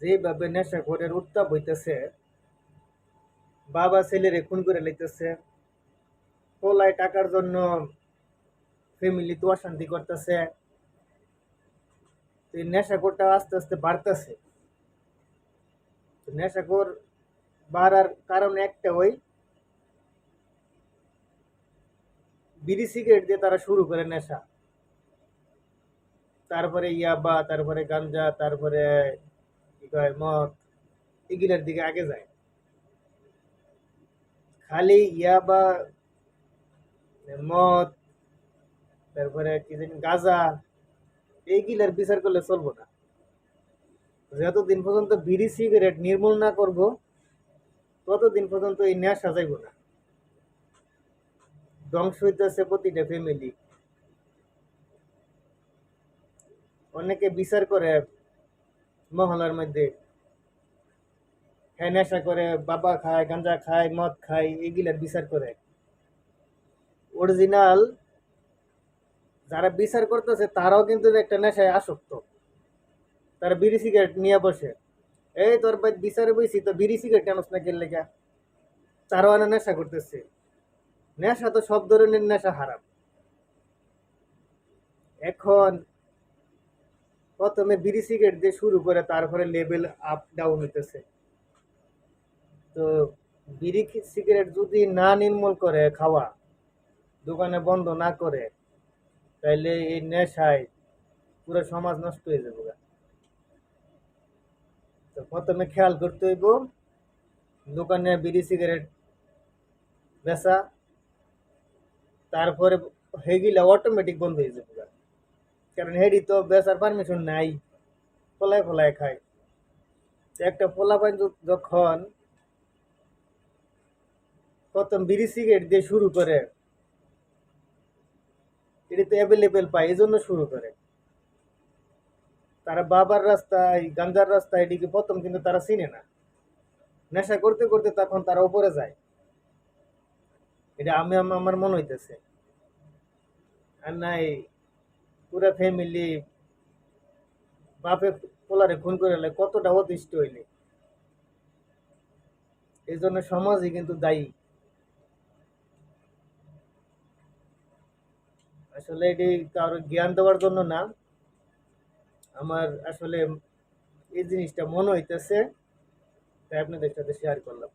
যেভাবে নেশাখোরের উত্তাপ হইতেছে, বাবা ছেলেরে খুন করে লইতেছে, পোলায় টাকার জন্য ফ্যামিলি তো অশান্তি করতেছে নেশাখোরটা আস্তে আস্তে বাড়তেছে। নেশাখোর বাড়ার কারণ একটা ওই, বিড়ি সিগারেট দিয়ে তারা শুরু করে নেশা। তারপরে ইয়াবা, তারপরে গাঞ্জা, তারপরে কয় মদ এগুলোর দিকে আগে যায়। খালি তারপরে এইগুলার বিচার করলে চলবো না। যতদিন পর্যন্ত বিড়ি সিগারেট নির্মূল না করব, ততদিন পর্যন্ত এই নেশা যাইব না। ধ্বংস হইতেছে প্রতিটা ফ্যামিলি অনেকে বিচার করে মহলার মধ্যে। হ্যাঁ নেশা করে, বাবা খায় গাঁজা খায়, মদ খায়, এগুলার বিচার করে। অরিজিনাল যারা বিচার করতেছে, তারাও কিন্তু একটা নেশায় আসক্ত। তারা বিড়ি সিগারেট নিয়ে বসে। এই তোর ভাই বিচারে বইছি, তো বিড়ি সিগারেট টানস না গেলে লেগা? তারাও না নেশা করতেছে। নেশা তো সব ধরনের নেশা হারাম। এখন প্রথমে বিড়ি সিগারেট দিয়ে শুরু করে তারপরে লেভেল আপ ডাউন হইতেছে তো বিড়ি সিগারেট যদি না নির্মূল করে খাওয়া, দোকানে বন্ধ না করে, তাইলে এই নেশায় পুরো সমাজ নষ্ট হয়ে যাবে। তো প্রথমে খেয়াল করতে হইব, দোকানে বিড়ি সিগারেট বেচা, তারপরে হয়ে গেলে অটোমেটিক বন্ধ হয়ে যাবে। কারণ হেডি তো বেচার পারমিশন নাই। ফলায় ফলায় খায়। একটা পোলাপান যখন প্রথম বিড়ি সিগারেট দিয়ে শুরু করে, এটি তো অ্যাভেলেবেল পায় এই জন্য শুরু করে। তারা বাবার রাস্তায়, গাঞ্জার রাস্তায় এদিকে প্রথম কিন্তু তারা চিনে না। নেশা করতে করতে তখন তারা উপরে যায়। এটা আমি আমার মনে হইতেছে। আর নাই পুরা ফ্যামিলি বাপে পোলারে খুন করে কতটা অতিষ্ঠ হইলে? এই জন্য সমাজই কিন্তু দায়ী। আসলে এটি কারও জ্ঞান দেওয়ার জন্য না। আমার আসলে এই জিনিসটা মনে হইতেছে, তাই আপনাদের সাথে শেয়ার করলাম।